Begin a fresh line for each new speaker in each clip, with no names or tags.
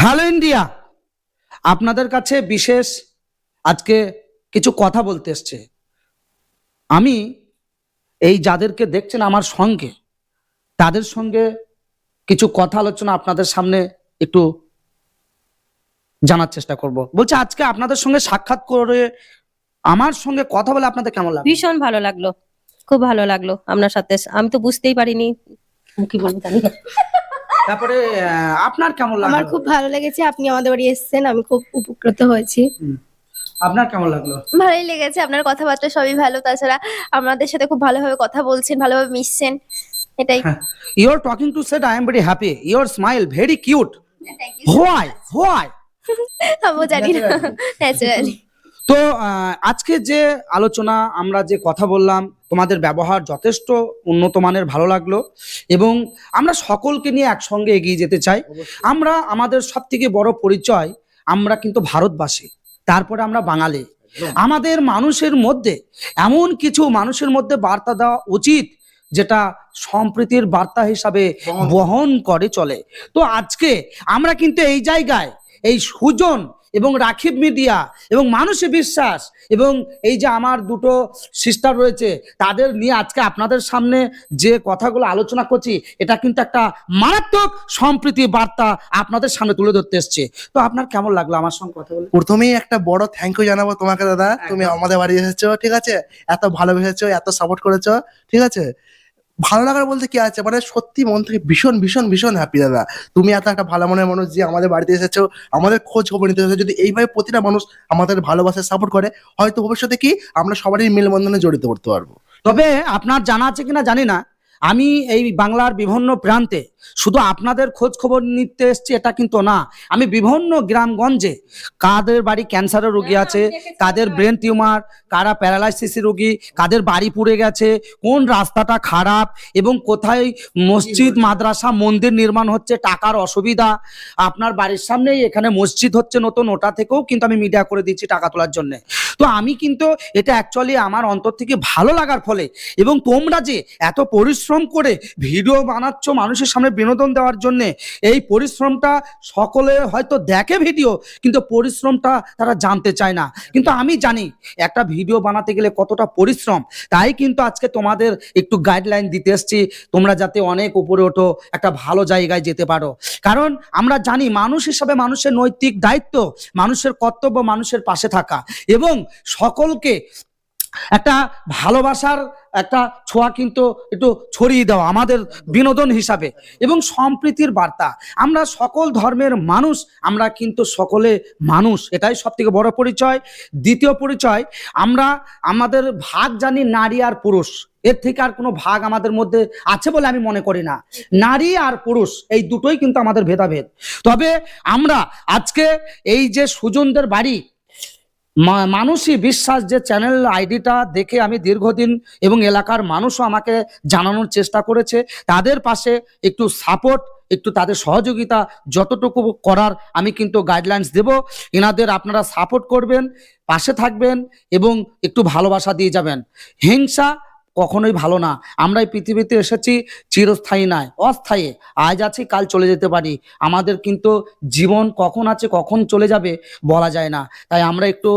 Hello India. আপনাদের কাছে বিশেষ আজকে কিছু কথা বলতে এসছে। আমি এই যাদেরকে দেখছেন আমার সঙ্গে, তাদের সঙ্গে কিছু কথা আলোচনা আপনাদের সামনে একটু জানার চেষ্টা করব। বলছে, আজকে আপনাদের সঙ্গে সাক্ষাৎ করে আমার সঙ্গে কথা বলে আপনাদের কেমন লাগে
ভীষণ ভালো লাগল। খুব ভালো লাগল। আপনার সাথে, আমি তো বুঝতেই পারিনি। কি বলব জানি।
তারপরে আপনার কেমন লাগল?
আমার খুব ভালো লেগেছে আপনি আমাদের বাড়ি এসেছেন আমি খুব উপকৃত হয়েছি।
আপনার কেমন লাগল?
ভালোই লেগেছে আপনার কথাবার্তা সবই ভালো তাছাড়া আমাদের সাথে খুব ভালোভাবে কথা বলছেন ভালোভাবে মিশছেন এটাই।
You are talking to set I am very happy your smile very cute why why
আমিও জানি না ন্যাচারালি
তো আজকে যে আলোচনা আমরা যে কথা বললাম তোমাদের ব্যবহার যথেষ্ট উন্নত মানের ভালো লাগল এবং আমরা সকলকে নিয়ে একসঙ্গে এগিয়ে যেতে চাই। আমরা আমাদের সব থেকে বড় পরিচয় আমরা কিন্তু ভারতবাসী তারপরে আমরা বাঙালি। আমাদের মানুষের মধ্যে এমন কিছু মানুষের মধ্যে বার্তা দেওয়া উচিত যেটা সম্প্রীতির বার্তা হিসাবে বহন করে চলে। তো আজকে আমরা কিন্তু এই জায়গায় এই সুজন এবং রাখিব মিডিয়া এবং মানুষে বিশ্বাস এবং এই যে আমার দুটো সিস্টার রয়েছে তাদের নিয়ে আজকে আপনাদের সামনে যে কথাগুলো আলোচনা করছি এটা কিন্তু একটা মারাত্মক সম্প্রীতি বার্তা আপনাদের সামনে তুলে ধরতে এসছে। তো আপনার কেমন লাগল আমার সঙ্গে কথা বলে?
প্রথমেই একটা বড় থ্যাংক ইউ জানাব তোমাকে দাদা। তুমি আমাদের বাড়ি এসেছ ঠিক আছে? এত ভালোবেসেছো এত সাপোর্ট করেছ ঠিক আছে? ভালো লাগার বলতে কি আছে? মানে সত্যি মন থেকে ভীষণ ভীষণ ভীষণ হ্যাপি দাদা। তুমি এত একটা ভালো মনের মানুষ যে আমাদের বাড়িতে এসেছ, আমাদের খোঁজ খবর নিতে এসেছ। যদি এইভাবে প্রতিটা মানুষ আমাদের ভালোবাসা সাপোর্ট করে, হয়তো ভবিষ্যতে কি আমরা সবারই মেলবন্ধনে জড়িত করতে পারব।
তবে আপনার জানা আছে কিনা জানি না। আমি এই বাংলার বিভিন্ন প্রান্তে শুধু আপনাদের খোঁজ খবর নিতে এসছি এটা কিন্তু না। আমি বিভিন্ন গ্রামগঞ্জে কাদের বাড়ি ক্যান্সারের রোগী আছে কাদের ব্রেন টিউমার কারা প্যারালাইসিস রোগী কাদের বাড়ি পুড়ে গেছে কোন রাস্তাটা খারাপ এবং কোথায় মসজিদ মাদ্রাসা মন্দির নির্মাণ হচ্ছে টাকার অসুবিধা। আপনার বাড়ির সামনেই এখানে মসজিদ হচ্ছে নতুন ওটা থেকেও কিন্তু আমি মিডিয়া করে দিচ্ছি টাকা তোলার জন্য। তো আমি কিন্তু এটা অ্যাকচুয়ালি আমার অন্তর থেকে ভালো লাগার ফলে এবং তোমরা যে এত পরিশ্রম করে ভিডিও বানাচ্ছ মানুষের সামনে বিনোদন দেওয়ার জন্যে, এই পরিশ্রমটা সকলে হয়তো দেখে ভিডিও কিন্তু পরিশ্রমটা তারা জানতে চায় না। কিন্তু আমি জানি একটা ভিডিও বানাতে গেলে কতটা পরিশ্রম, তাই কিন্তু আজকে তোমাদের একটু গাইডলাইন দিতে এসছি, তোমরা যাতে অনেক উপরে ওঠো, একটা ভালো জায়গায় যেতে পারো। কারণ আমরা জানি মানুষ হিসাবে মানুষের নৈতিক দায়িত্ব, মানুষের কর্তব্য মানুষের পাশে থাকা। এবং সকলকে একটা ভালোবাসার একটা ছোঁয়া কিন্তু একটু ছড়িয়ে দেওয়া আমাদের বিনোদন হিসাবে। এবং সম্প্রীতির বার্তা। আমরা সকল ধর্মের মানুষ, আমরা কিন্তু সকলে মানুষ। এটাই সব থেকে বড় পরিচয়। দ্বিতীয় পরিচয়, আমরা আমাদের ভাগ জানি নারী আর পুরুষ। এর থেকে আর কোনো ভাগ আমাদের মধ্যে আছে বলে আমি মনে করি না। নারী আর পুরুষ, এই দুটোই কিন্তু আমাদের ভেদাভেদ। তবে আমরা আজকে এই যে সুজনদের বাড়ি মানুষই বিশ্বাস যে চ্যানেল আইডিটা দেখে আমি দীর্ঘদিন এবং এলাকার মানুষও আমাকে জানানোর চেষ্টা করেছে। তাদের পাশে একটু সাপোর্ট একটু তাদের সহযোগিতা যতটুকু করার আমি কিন্তু গাইডলাইন্স দেব। এনাদের আপনারা সাপোর্ট করবেন, পাশে থাকবেন এবং একটু ভালোবাসা দিয়ে যাবেন। হিংসা কখনোই ভালো না। আমরা এই পৃথিবীতে এসেছি, চিরস্থায়ী নয়, অস্থায়ী। আজ আছি, কাল চলে যেতে পারি। আমাদের কিন্তু জীবন কখন আছে, কখন চলে যাবে বলা যায় না। তাই আমরা একটু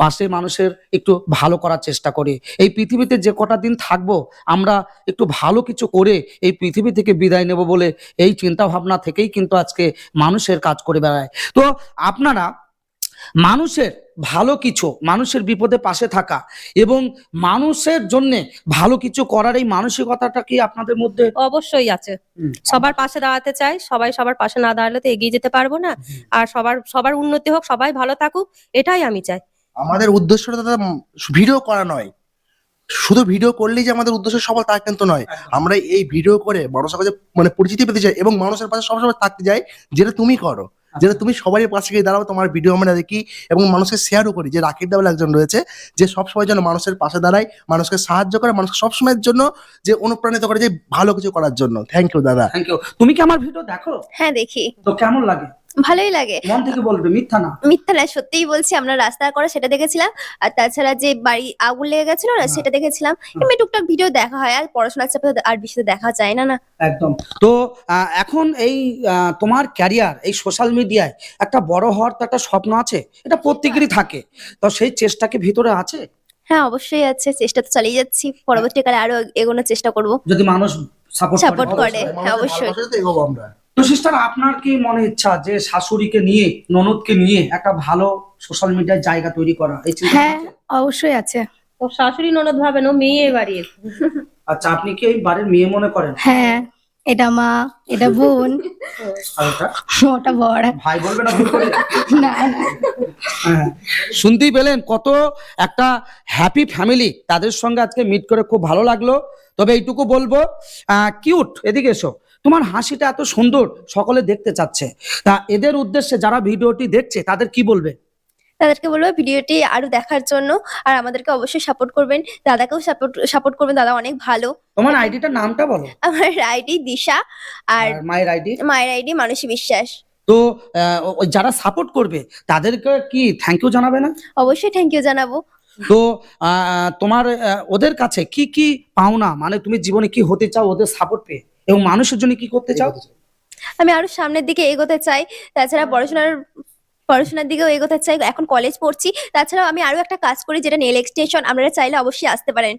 পাশে মানুষের একটু ভালো করার চেষ্টা করি। এই পৃথিবীতে যে কটা দিন থাকব, আমরা একটু ভালো কিছু করে এই পৃথিবী থেকে বিদায় নেব বলে এই চিন্তা ভাবনা থেকেই কিন্তু আজকে মানুষের কাজ করে বেড়ায়। তো আপনারা মানুষের ভালো কিছু মানুষের বিপদে পাশে থাকা এবং মানুষের জন্য ভালো কিছু করার এই মানসিকতাটা কি আপনাদের মধ্যে?
অবশ্যই আছে।
হুম,
সবার পাশে দাঁড়াতে চাই সবাই সবার পাশে না দাঁড়ালে তো এগিয়ে যেতে পারব না। আর সবার সবার উন্নতি হোক সবাই ভালো থাকুক এটাই আমি চাই।
আমাদের উদ্দেশ্যটা দাদা ভিডিও করা নয়। শুধু ভিডিও করলেই যে আমাদের উদ্দেশ্য সফল তা কিন্তু নয়। আমরা এই ভিডিও করে মানুষের কাছে মানে পরিচিতি পেতে চাই এবং মানুষের পাশে সবসময় থাকতে চাই যেটা তুমি করো। যেটা তুমি সবারই পাশে গিয়ে দাঁড়াও তোমার ভিডিও আমরা দেখি এবং মানুষকে শেয়ারও করি। যে রাকিব দেওয়াল একজন রয়েছে যে সবসময় যেন মানুষের পাশে দাঁড়ায় মানুষকে সাহায্য করে মানুষকে সবসময়ের জন্য যে অনুপ্রাণিত করে যে ভালো কিছু করার জন্য। থ্যাংক ইউ দাদা।
থ্যাংক ইউ তুমি কি আমার ভিডিও দেখো?
হ্যাঁ দেখি।
তো কেমন লাগে?
ভালোই লাগে।
মন থেকে বলবে? মিথ্যা না।
মিথ্যা না সত্যিই বলছি আমরা রাস্তা করে সেটা দেখেছিলাম। আর তাছাড়া যে বাড়ি আগুন লেগে গেছিল না
হ্যাঁ।
সেটা দেখেছিলাম। এমনি টুকটাক ভিডিও দেখা হয় আর পড়াশোনার চাপে আর বেশি তো দেখা যায় না না।
একদম। তো আহ, এখন এই আহ, তোমার ক্যারিয়ার এই সোশ্যাল মিডিয়ায় একটা বড় হওয়ার তো একটা স্বপ্ন আছে। এটা প্রত্যেকেরই থাকে। তো সেই চেষ্টাকে ভিতরে আছে?
হ্যাঁ অবশ্যই আছে। চেষ্টা তো চালিয়ে যাচ্ছি। পরবর্তীকালে আরও এগোনোর চেষ্টা করব।
যদি মানুষ সাপোর্ট
করে।
অবশ্যই,
হ্যাঁ,
আমরা।
তো সিস্টার আপনার কি মনে ইচ্ছা যে শাশুড়িকে নিয়ে ননদকে নিয়ে একটা ভালো সোশ্যাল মিডিয়ায় জায়গা তৈরি করা? এই চিন্তা
হ্যাঁ অবশ্যই আছে।
ও শাশুড়ি ননদ ভাবেন ও মেয়ে বাড়ির
আচ্ছা আপনি কি এই বাড়ির মেয়ে মনে করেন?
হ্যাঁ এটা মা এটা বোন।
আর ওটা?
ওটা বড়
ভাই বলবে না ভুল করে?
না না।
হ্যাঁ। শুনতেই পেলেন কত একটা হ্যাপি ফ্যামিলি তাদের সঙ্গে আজকে মিট করে খুব ভালো লাগল। তবে এইটুকু বলব কিউট এদিকে এসো। তোমার হাসিটা এত সুন্দর সকলে দেখতে চাচ্ছে। তা এদের উদ্দেশ্যে যারা ভিডিওটি দেখছে তাদের কি বলবে?
তাদেরকে বলব ভিডিওটি আরও দেখার জন্য আর আমাদেরকে অবশ্যই সাপোর্ট করবেন। দাদাকেও সাপোর্ট সাপোর্ট করবেন দাদা অনেক ভালো।
তোমার আইডিটার নামটা বলো।
আমার আইডি দিশা আর
মায়ের আইডি?
মায়ের আইডি মানসী বিশ্বাস।
তো যারা সাপোর্ট করবে তাদেরকে কি থ্যাংক ইউ জানাবে না?
অবশ্যই থ্যাংক ইউ জানাব।
তো তোমার ওদের কাছে কি কি পাওনা? মানে তুমি জীবনে কি হতে চাও ওদের সাপোর্ট পেয়ে? এবং মানুষের জন্য কি করতে চাও?
আমি আরও সামনের দিকে এগোতে চাই। তাছাড়া পড়াশোনার পড়াশোনার দিকেও এগোতে চাই। এখন কলেজ পড়ছি। তাছাড়াও আমি আরও একটা কাজ করি যেটা নেল এক্সটেনশন আপনারা চাইলে অবশ্যই আসতে পারেন।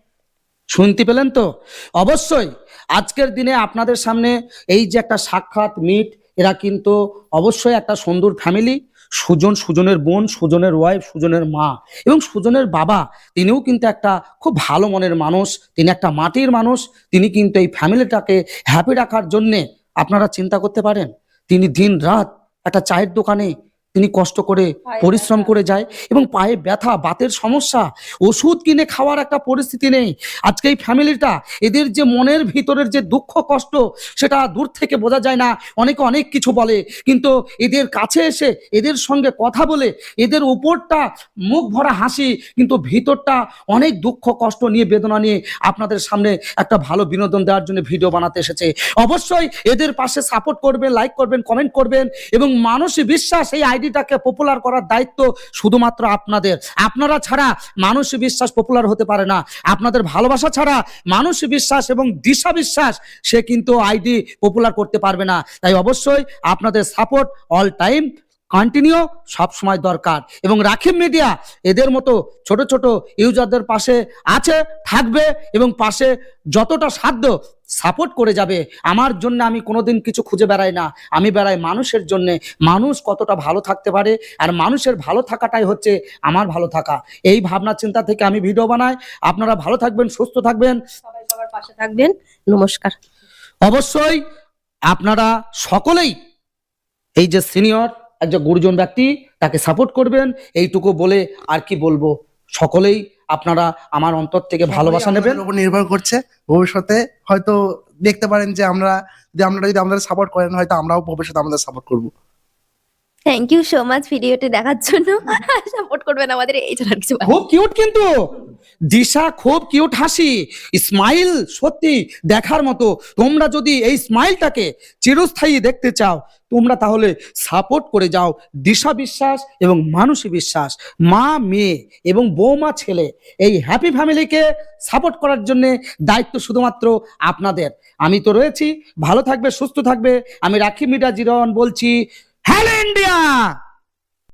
শুনতে পেলেন তো? অবশ্যই। আজকের দিনে আপনাদের সামনে এই যে একটা সাক্ষাৎ মিট এরা কিন্তু অবশ্যই একটা সুন্দর ফ্যামিলি সুজন, সুজনের বোন, সুজনের ওয়াইফ সুজনের মা এবং সুজনের বাবা, তিনিও কিন্তু একটা খুব ভালো মনের মানুষ, তিনি একটা মাটির মানুষ, তিনি কিন্তু এই ফ্যামিলিটাকে হ্যাপি রাখার জন্যে আপনারা চিন্তা করতে পারেন। তিনি দিন রাত একটা চায়ের দোকানে তিনি কষ্ট করে পরিশ্রম করে যায় এবং পায়ে ব্যথা বাতের সমস্যা ওষুধ কিনে খাওয়ার একটা পরিস্থিতি নেই। আজকে এই ফ্যামিলিটা এদের যে মনের ভিতরের যে দুঃখ কষ্ট সেটা দূর থেকে বোঝা যায় না। অনেকে অনেক কিছু বলে কিন্তু এদের কাছে এসে এদের সঙ্গে কথা বলে এদের উপরটা মুখ ভরা হাসি কিন্তু ভিতরটা অনেক দুঃখ কষ্ট নিয়ে বেদনা নিয়ে আপনাদের সামনে একটা ভালো বিনোদন দেওয়ার জন্য ভিডিও বানাতে এসেছে। অবশ্যই এদের পাশে সাপোর্ট করবেন লাইক করবেন কমেন্ট করবেন এবং মানুষই বিশ্বাস এই আইডিটাকে পপুলার করার দায়িত্ব শুধুমাত্র আপনাদের। আপনারা ছাড়া মানুষ বিশ্বাস পপুলার হতে পারে না। আপনাদের ভালোবাসা ছাড়া মানুষ বিশ্বাস এবং দিশা বিশ্বাস, সে কিন্তু আইডি পপুলার করতে পারবে না। তাই অবশ্যই আপনাদের সাপোর্ট অল টাইম কন্টিনিউ সব সময় দরকার। এবং রাখিম মিডিয়া এদের মতো ছোট ছোট ইউজারদের পাশে আছে, থাকবে এবং পাশে যতটা সাধ্য সাপোর্ট করে যাবে। আমার জন্য আমি কোনোদিন কিছু খুঁজে বেড়াই না। আমি বেড়াই মানুষের জন্য। মানুষ কতটা ভালো থাকতে পারে আর মানুষের ভালো থাকাটাই হচ্ছে আমার ভালো থাকা। এই ভাবনা চিন্তা থেকে আমি ভিডিও বানাই। আপনারা ভালো থাকবেন সুস্থ থাকবেন।
সবাই সবার পাশে থাকবেন। নমস্কার।
অবশ্যই আপনারা সকলেই এই যে সিনিয়র একজন গুরুজন ব্যক্তি তাকে সাপোর্ট করবেন। এইটুকু বলে আর কি বলব? সকলেই আপনারা আমার অন্তর থেকে ভালোবাসা নেবেন।
উপর নির্ভর করছে। ভবিষ্যতে হয়তো দেখতে পারেন যে আমরা যদি আপনারা যদি আমাদের সাপোর্ট করেন হয়তো আমরাও ভবিষ্যতে আমাদের সাপোর্ট করব।
থ্যাংক ইউ সো মাচ ভিডিওটি দেখার জন্য। সাপোর্ট করবেন আমাদের এই আর কিছু
খুব কিউট কিন্তু। দিশা খুব কিউট হাসি। স্মাইল সত্যি দেখার মতো। তোমরা যদি এই স্মাইলটাকে চিরস্থায়ী দেখতে চাও, তোমরা তাহলে সাপোর্ট করে যাও দিশা বিশ্বাস এবং মানসী বিশ্বাস, মা, মেয়ে এবং বৌমা, ছেলে। এই হ্যাপি ফ্যামিলিকে সাপোর্ট করার জন্য দায়িত্ব শুধুমাত্র আপনাদের। আমি তো রয়েছি। ভালো থাকবে, সুস্থ থাকবে। আমি রাখি মিডিয়া জিরন বলছি। Hello India